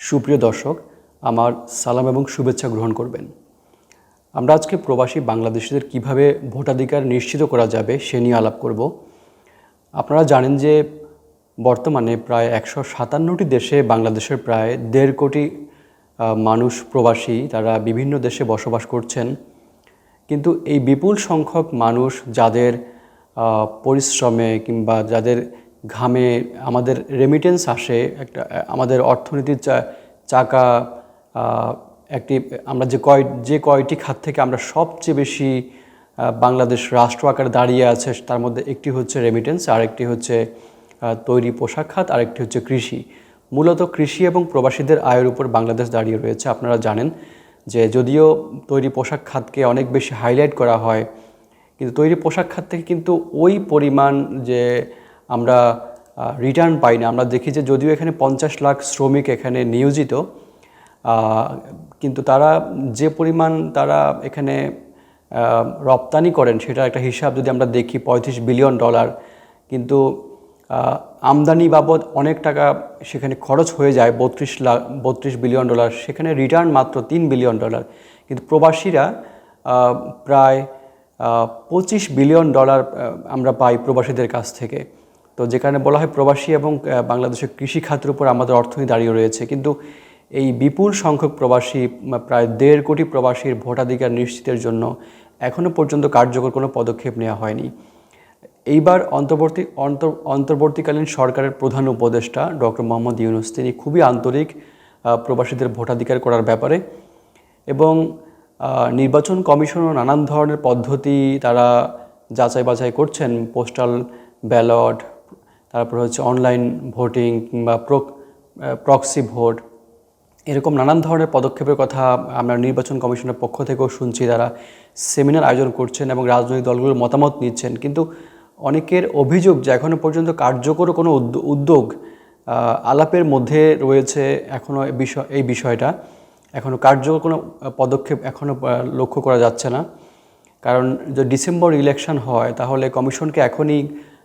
সুপ্রিয় দর্শক, আমার সালাম এবং শুভেচ্ছা গ্রহণ করবেন। আমরা আজকে প্রবাসী বাংলাদেশিদের কীভাবে ভোটাধিকার নিশ্চিত করা যাবে সে নিয়ে আলাপ করব। আপনারা জানেন যে বর্তমানে প্রায় একশো সাতান্নটি দেশে বাংলাদেশের প্রায় দেড় কোটি মানুষ প্রবাসী, তারা বিভিন্ন দেশে বসবাস করছেন। কিন্তু এই বিপুল সংখ্যক মানুষ যাদের পরিশ্রমে কিংবা যাদের ঘামে আমাদের রেমিটেন্স আসে, একটা, আমাদের অর্থনীতির চাকা একটি, আমরা যে কয়, যে কয়টি খাত থেকে আমরা সবচেয়ে বেশি বাংলাদেশ রাষ্ট্র আকারে দাঁড়িয়ে আছে, তার মধ্যে একটি হচ্ছে রেমিটেন্স আর একটি হচ্ছে তৈরি পোশাক খাত, আরেকটি হচ্ছে কৃষি। মূলত কৃষি এবং প্রবাসীদের আয়ের উপর বাংলাদেশ দাঁড়িয়ে রয়েছে, আপনারা জানেন যে যদিও তৈরি পোশাক খাতকে অনেক বেশি হাইলাইট করা হয়, কিন্তু তৈরি পোশাক খাত থেকে কিন্তু ওই পরিমাণ যে আমরা রিটার্ন পাই না আমরা দেখি যে যদিও এখানে পঞ্চাশ লাখ শ্রমিক এখানে নিয়োজিত কিন্তু তারা যে পরিমাণ তারা এখানে রপ্তানি করেন সেটা একটা হিসাব যদি আমরা দেখি, পঁয়ত্রিশ বিলিয়ন ডলার। কিন্তু আমদানি বাবদ অনেক টাকা সেখানে খরচ হয়ে যায়, বত্রিশ লাখ, বত্রিশ বিলিয়ন ডলার। সেখানে রিটার্ন মাত্র তিন বিলিয়ন ডলার। কিন্তু প্রবাসীরা প্রায় পঁচিশ বিলিয়ন ডলার আমরা পাই প্রবাসীদের কাছ থেকে। তো যেখানে বলা হয় প্রবাসী এবং বাংলাদেশের কৃষি খাতের উপর আমাদের অর্থনীতি দাঁড়িয়ে রয়েছে, কিন্তু এই বিপুল সংখ্যক প্রবাসী প্রায় দেড় কোটি প্রবাসীর ভোটাধিকার নিশ্চিতের জন্য এখনও পর্যন্ত কার্যকর কোনো পদক্ষেপ নেওয়া হয়নি। এইবার অন্তর্বর্তী, অন্তর, অন্তর্বর্তীকালীন সরকারের প্রধান উপদেষ্টা ডক্টর মোহাম্মদ ইউনুস, তিনি খুবই আন্তরিক প্রবাসীদের ভোটাধিকার করার ব্যাপারে এবং নির্বাচন কমিশনও নানান ধরনের পদ্ধতি তারা যাচাই বাছাই করছেন, পোস্টাল ব্যালট তারপর হচ্ছে অনলাইন ভোটিং কিংবা প্রক্সি ভোট এরকম নানান ধরনের পদক্ষেপের কথা আমরা নির্বাচন কমিশনের পক্ষ থেকেও শুনছি তারা সেমিনার আয়োজন করছেন এবং রাজনৈতিক দলগুলোর মতামত নিচ্ছেন। কিন্তু অনেকের অভিযোগ যে এখনও পর্যন্ত কার্যকর কোনো উদ্য- উদ্যোগ আলাপের মধ্যে রয়েছে এখনও বিষয়, এই বিষয়টা। এখনও কার্যকর কোনো পদক্ষেপ এখনও লক্ষ্য করা যাচ্ছে না। কারণ যদি ডিসেম্বর ইলেকশন হয়, তাহলে কমিশনকে এখনই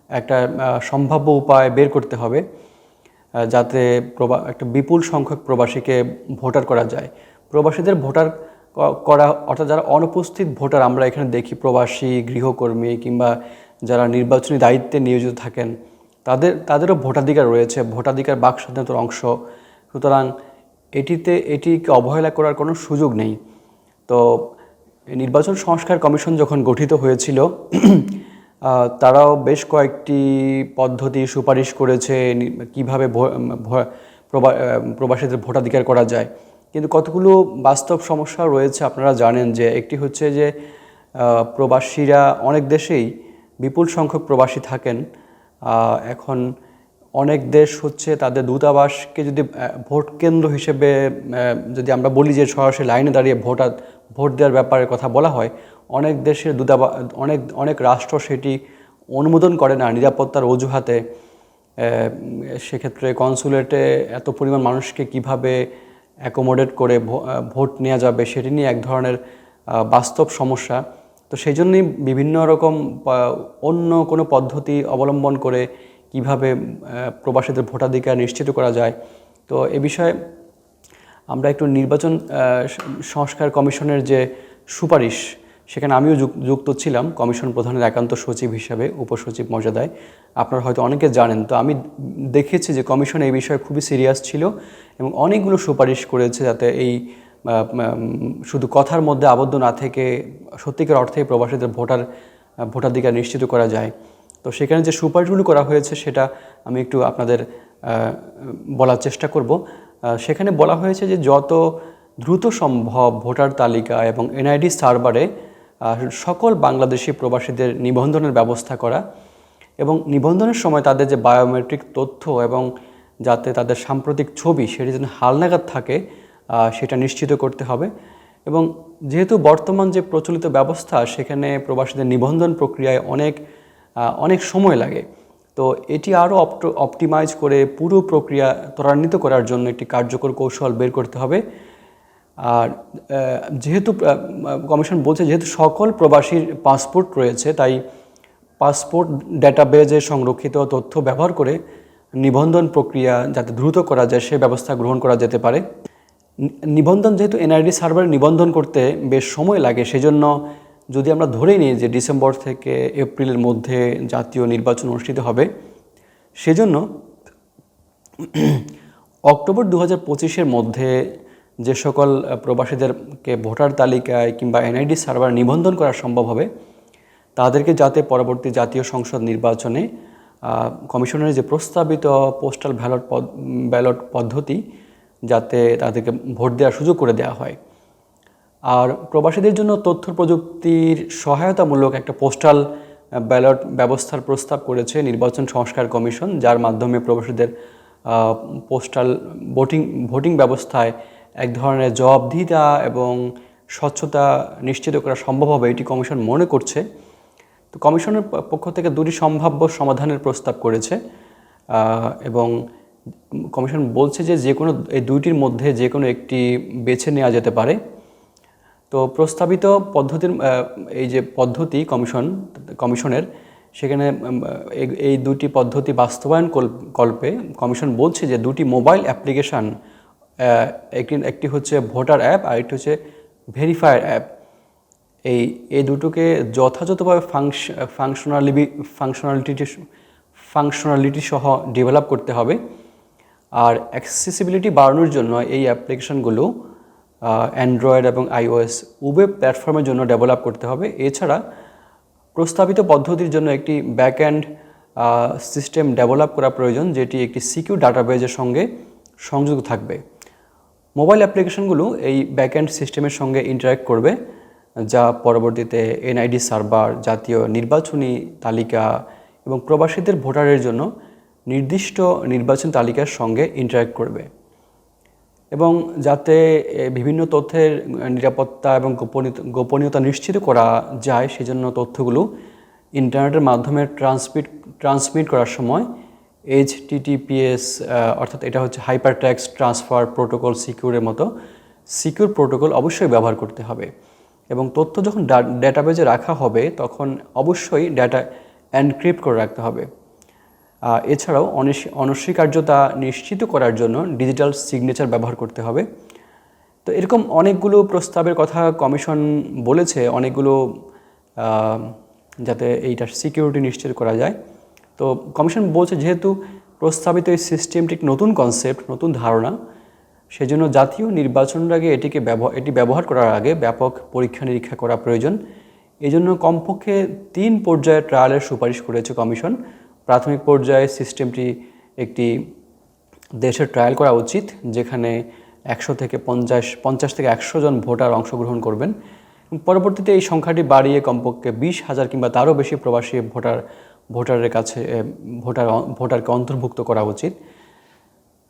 একটা সম্ভাব্য উপায় বের করতে হবে যাতে প্রবা, একটা বিপুল সংখ্যক প্রবাসীকে ভোটার করা যায়। প্রবাসীদের ভোটার করা, অর্থাৎ যারা অনুপস্থিত ভোটার আমরা এখানে দেখি, প্রবাসী, গৃহকর্মী কিংবা যারা নির্বাচনী দায়িত্বে নিয়োজিত থাকেন, তাদের, তাদেরও ভোটাধিকার রয়েছে, ভোটাধিকার বাক স্বাধীনতার অংশ। সুতরাং এটিতে, এটিকে অবহেলা করার কোনো সুযোগ নেই। তো, নির্বাচন সংস্কার কমিশন যখন গঠিত হয়েছিল তারাও বেশ কয়েকটি পদ্ধতি সুপারিশ করেছে কীভাবে প্রবাসীদের ভোটাধিকার করা যায়। কিন্তু কতগুলো বাস্তব সমস্যা রয়েছে আপনারা জানেন যে, একটি হচ্ছে যে প্রবাসীরা অনেক দেশেই বিপুল সংখ্যক প্রবাসী থাকেন। এখন অনেক দেশ হচ্ছে তাদের দূতাবাসকে যদি ভোট কেন্দ্র হিসেবে যদি আমরা বলি যে সরাসরি লাইনে দাঁড়িয়ে ভোটার, ভোট দেওয়ার ব্যাপারে কথা বলা হয় অনেক দেশের দূতাবাস অনেক অনেক রাষ্ট্র সেটি অনুমোদন করে না নিরাপত্তার অজুহাতে। সেক্ষেত্রে কনসুলেটে এত পরিমাণ মানুষকে কীভাবে অ্যাকোমোডেট করে ভোট নেওয়া যাবে সেটি নিয়ে এক ধরনের বাস্তব সমস্যা। তো সেই জন্যই বিভিন্ন রকম অন্য কোনো পদ্ধতি অবলম্বন করে কীভাবে প্রবাসীদের ভোটাধিকার নিশ্চিত করা যায়। তো এ বিষয়ে আমরা একটু নির্বাচন সংস্কার কমিশনের যে সুপারিশ সেখানে আমিও যুক- যুক্ত ছিলাম কমিশন প্রধানের একান্ত সচিব হিসাবে, উপসচিব মর্যাদায়। আপনারা হয়তো অনেকে জানেন, তো আমি দেখেছি যে কমিশন এই বিষয়ে খুবই সিরিয়াস ছিল এবং অনেকগুলো সুপারিশ করেছে যাতে এই শুধু কথার মধ্যে আবদ্ধ না থেকে সত্যিকার অর্থে প্রবাসীদের ভোটার, ভোটাধিকার নিশ্চিত করা যায়। তো সেখানে যে সুপারিশগুলো করা হয়েছে সেটা আমি একটু আপনাদের বলার চেষ্টা করব। সেখানে বলা হয়েছে যে যত দ্রুত সম্ভব ভোটার তালিকা এবং এনআইডি সার্ভারে সকল বাংলাদেশি প্রবাসীদের নিবন্ধনের ব্যবস্থা করা এবং নিবন্ধনের সময় তাদের যে বায়োমেট্রিক তথ্য এবং যাতে তাদের সাম্প্রতিক ছবি সেটি যেন হালনাগাদ থাকে সেটা নিশ্চিত করতে হবে। এবং যেহেতু বর্তমান যে প্রচলিত ব্যবস্থা, সেখানে প্রবাসীদের নিবন্ধন প্রক্রিয়ায় অনেক অনেক সময় লাগে। তো এটি আরও অপটিমাইজ করে পুরো প্রক্রিয়া ত্বরান্বিত করার জন্য একটি কার্যকর কৌশল বের করতে হবে। আর যেহেতু কমিশন বলছে যেহেতু সকল প্রবাসীর পাসপোর্ট রয়েছে, তাই পাসপোর্ট ডেটাবেজে সংরক্ষিত তথ্য ব্যবহার করে নিবন্ধন প্রক্রিয়া যাতে দ্রুত করা যায়, সে ব্যবস্থা গ্রহণ করা যেতে পারে। নিবন্ধন যেহেতু এনআইডি সার্ভারে নিবন্ধন করতে বেশ সময় লাগে, সেজন্য যদি আমরা ধরে নিই যে ডিসেম্বর থেকে এপ্রিলের মধ্যে জাতীয় নির্বাচন অনুষ্ঠিত হবে, সেজন্য অক্টোবর দু হাজার পঁচিশের মধ্যে যে সকল প্রবাসীদেরকে ভোটার তালিকায় কিংবা এনআইডি সার্ভার নিবন্ধন করা সম্ভব হবে, তাদেরকে যাতে পরবর্তী জাতীয় সংসদ নির্বাচনে কমিশনের যে প্রস্তাবিত পোস্টাল ব্যালট ব্যালট পদ্ধতি, যাতে তাদেরকে ভোট দেওয়ার সুযোগ করে দেওয়া হয়। আর প্রবাসীদের জন্য তথ্য প্রযুক্তির সহায়তামূলক একটা পোস্টাল ব্যালট ব্যবস্থার প্রস্তাব করেছে নির্বাচন সংস্কার কমিশন, যার মাধ্যমে প্রবাসীদের পোস্টাল ভোটিং ভোটিং ব্যবস্থায় এক ধরনের জবাবদিহিতা এবং স্বচ্ছতা নিশ্চিত করা সম্ভব হবে, এটি কমিশন মনে করছে। তো কমিশনের পক্ষ থেকে দুটি সম্ভাব্য সমাধানের প্রস্তাব করেছে। এবং কমিশন বলছে যে যে কোনো এই দুইটির মধ্যে যে কোনো একটি বেছে নেওয়া যেতে পারে। তো প্রস্তাবিত পদ্ধতির এই যে পদ্ধতি কমিশন, কমিশনের, সেখানে এই- দুটি পদ্ধতি বাস্তবায়ন কল- কল্পে কমিশন বলছে যে দুটি মোবাইল অ্যাপ্লিকেশান একটি হচ্ছে ভোটার অ্যাপ আর একটি হচ্ছে ভেরিফায়ার অ্যাপ। এই এই দুটোকে যথাযথভাবে ফাংশ, ফাংশনালিবি, ফাংশনালিটি ফাংশনালিটি সহ ডেভেলপ করতে হবে। আর অ্যাক্সেসিবিলিটি বাড়ানোর জন্য এই অ্যাপ্লিকেশনগুলো অ্যান্ড্রয়েড এবং আইওএস উভয় প্ল্যাটফর্মের জন্য ডেভেলপ করতে হবে। এছাড়া প্রস্তাবিত পদ্ধতির জন্য একটি ব্যাক অ্যান্ড সিস্টেম ডেভেলপ করা প্রয়োজন, যেটি একটি সিকিউর ডাটাবেজের সঙ্গে সংযুক্ত থাকবে। মোবাইল অ্যাপ্লিকেশনগুলো এই ব্যাকএন্ড সিস্টেমের সঙ্গে ইন্টারাক্ট করবে, যা পরবর্তীতে এনআইডি সার্ভার জাতীয় নির্বাচনী তালিকা এবং প্রবাসীদের ভোটারের জন্য নির্দিষ্ট নির্বাচন তালিকার সঙ্গে ইন্টারাক্ট করবে। এবং যাতে বিভিন্ন তথ্যের নিরাপত্তা এবং গোপনীয়তা গোপনীয়তা নিশ্চিত করা যায়, সেজন্য তথ্যগুলো ইন্টারনেটের মাধ্যমে ট্রান্সমিট ট্রান্সমিট করার সময় এইচ টিটিপিএস অর্থাৎ এটা হচ্ছে হাইপার ট্যাক্স ট্রান্সফার প্রোটোকল সিকিউরের মতো। সিকিউর প্রোটোকল অবশ্যই ব্যবহার করতে হবে। এবং তথ্য যখন ডেটাবেজে রাখা হবে, তখন অবশ্যই ডেটা এনক্রিপ্ট করে রাখতে হবে। এছাড়াও অনস্বী- অনস্বীকার্যতা নিশ্চিত করার জন্য ডিজিটাল সিগনেচার ব্যবহার করতে হবে। তো এরকম অনেকগুলো প্রস্তাবের কথা কমিশন বলেছে, অনেকগুলো যাতে এইটার সিকিউরিটি নিশ্চিত করা যায়। তো কমিশন বলছে যেহেতু প্রস্তাবিত এই সিস্টেমটি নতুন কনসেপ্ট নতুন ধারণা, সেজন্য জাতীয় নির্বাচনের আগে এটিকে ব্যবহার এটি ব্যবহার করার আগে ব্যাপক পরীক্ষা নিরীক্ষা করা প্রয়োজন। এই জন্য কমপক্ষে তিন পর্যায়ে ট্রায়ালের সুপারিশ করেছে কমিশন। প্রাথমিক পর্যায়ে সিস্টেমটি একটি দেশের ট্রায়াল করা উচিত, যেখানে একশো থেকে পঞ্চাশ পঞ্চাশ থেকে একশো জন ভোটার অংশগ্রহণ করবেন। পরবর্তীতে এই সংখ্যাটি বাড়িয়ে কমপক্ষে বিশ হাজার কিংবা তারও বেশি প্রবাসী ভোটার ভোটারের কাছে ভোটার ভোটারকে অন্তর্ভুক্ত করা উচিত।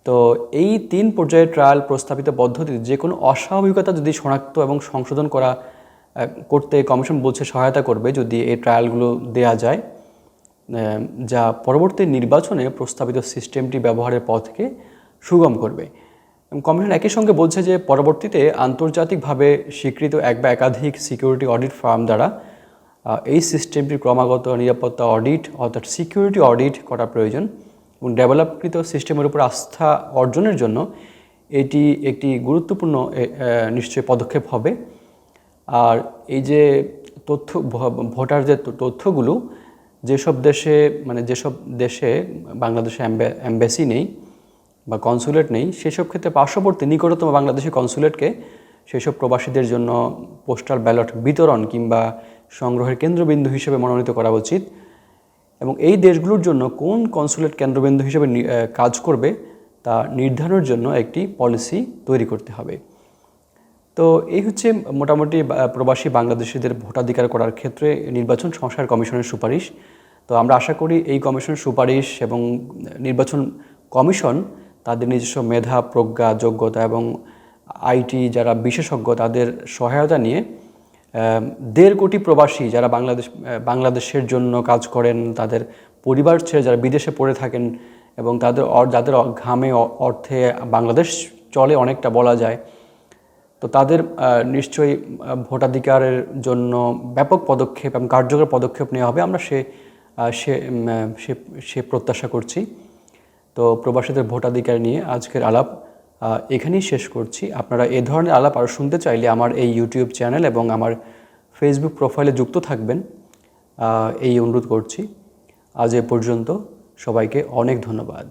তো এই তিন পর্যায়ের ট্রায়াল প্রস্তাবিত পদ্ধতিতে যে কোনো অস্বাভাবিকতা যদি শনাক্ত এবং সংশোধন করা করতে কমিশন বলছে সহায়তা করবে যদি এই ট্রায়ালগুলো দেয়া যায় যা পরবর্তী নির্বাচনে প্রস্তাবিত সিস্টেমটি ব্যবহারের পথকে সুগম করবে। কমিশন একই সঙ্গে বলছে যে পরবর্তীতে আন্তর্জাতিকভাবে স্বীকৃত এক বা একাধিক সিকিউরিটি অডিট ফার্ম দ্বারা এই সিস্টেমটির ক্রমাগত নিরাপত্তা অডিট অর্থাৎ সিকিউরিটি অডিট করা প্রয়োজন এবং ডেভেলপকৃত সিস্টেমের উপর আস্থা অর্জনের জন্য এটি একটি গুরুত্বপূর্ণ নিশ্চয়ই পদক্ষেপ হবে। আর এই যে তথ্য ভোটার যে তথ্যগুলো, যেসব দেশে মানে যেসব দেশে বাংলাদেশে অ্যাম্বাসি নেই বা কনসুলেট নেই, সেসব ক্ষেত্রে পার্শ্ববর্তী নিকটতম বাংলাদেশি কনসুলেটকে সেসব প্রবাসীদের জন্য পোস্টাল ব্যালট বিতরণ কিংবা সংগ্রহের কেন্দ্রবিন্দু হিসেবে মনোনীত করা উচিত এবং এই দেশগুলোর জন্য কোন কনসুলেট কেন্দ্রবিন্দু হিসেবে কাজ করবে তা নির্ধারণের জন্য একটি পলিসি তৈরি করতে হবে। তো এই হচ্ছে মোটামুটি প্রবাসী বাংলাদেশিদের ভোটাধিকার করার ক্ষেত্রে নির্বাচন সংস্কার কমিশনের সুপারিশ। তো আমরা আশা করি এই কমিশনের সুপারিশ এবং নির্বাচন কমিশন তাদের নিজস্ব মেধা, প্রজ্ঞা, যোগ্যতা এবং আইটি যারা বিশেষজ্ঞ তাদের সহায়তা নিয়ে দেড় কোটি প্রবাসী যারা বাংলাদেশ বাংলাদেশের জন্য কাজ করেন, তাদের পরিবার ছেড়ে যারা বিদেশে পড়ে থাকেন এবং তাদের যাদের ঘামে অর্থে বাংলাদেশ চলে অনেকটা বলা যায়, তো তাদের নিশ্চয়ই ভোটাধিকারের জন্য ব্যাপক পদক্ষেপ এবং কার্যকর পদক্ষেপ নেওয়া হবে। আমরা সে সে সে প্রত্যাশা করছি। তো প্রবাসীদের ভোটাধিকার নিয়ে আজকের আলাপ এখানেই শেষ করছি। আপনারা এ ধরনের আলাপ আরও শুনতে চাইলে আমার এই ইউটিউব চ্যানেল এবং আমার ফেসবুক প্রোফাইলে যুক্ত থাকবেন। এই অনুরোধ করছি। আজ এ পর্যন্ত সবাইকে অনেক ধন্যবাদ।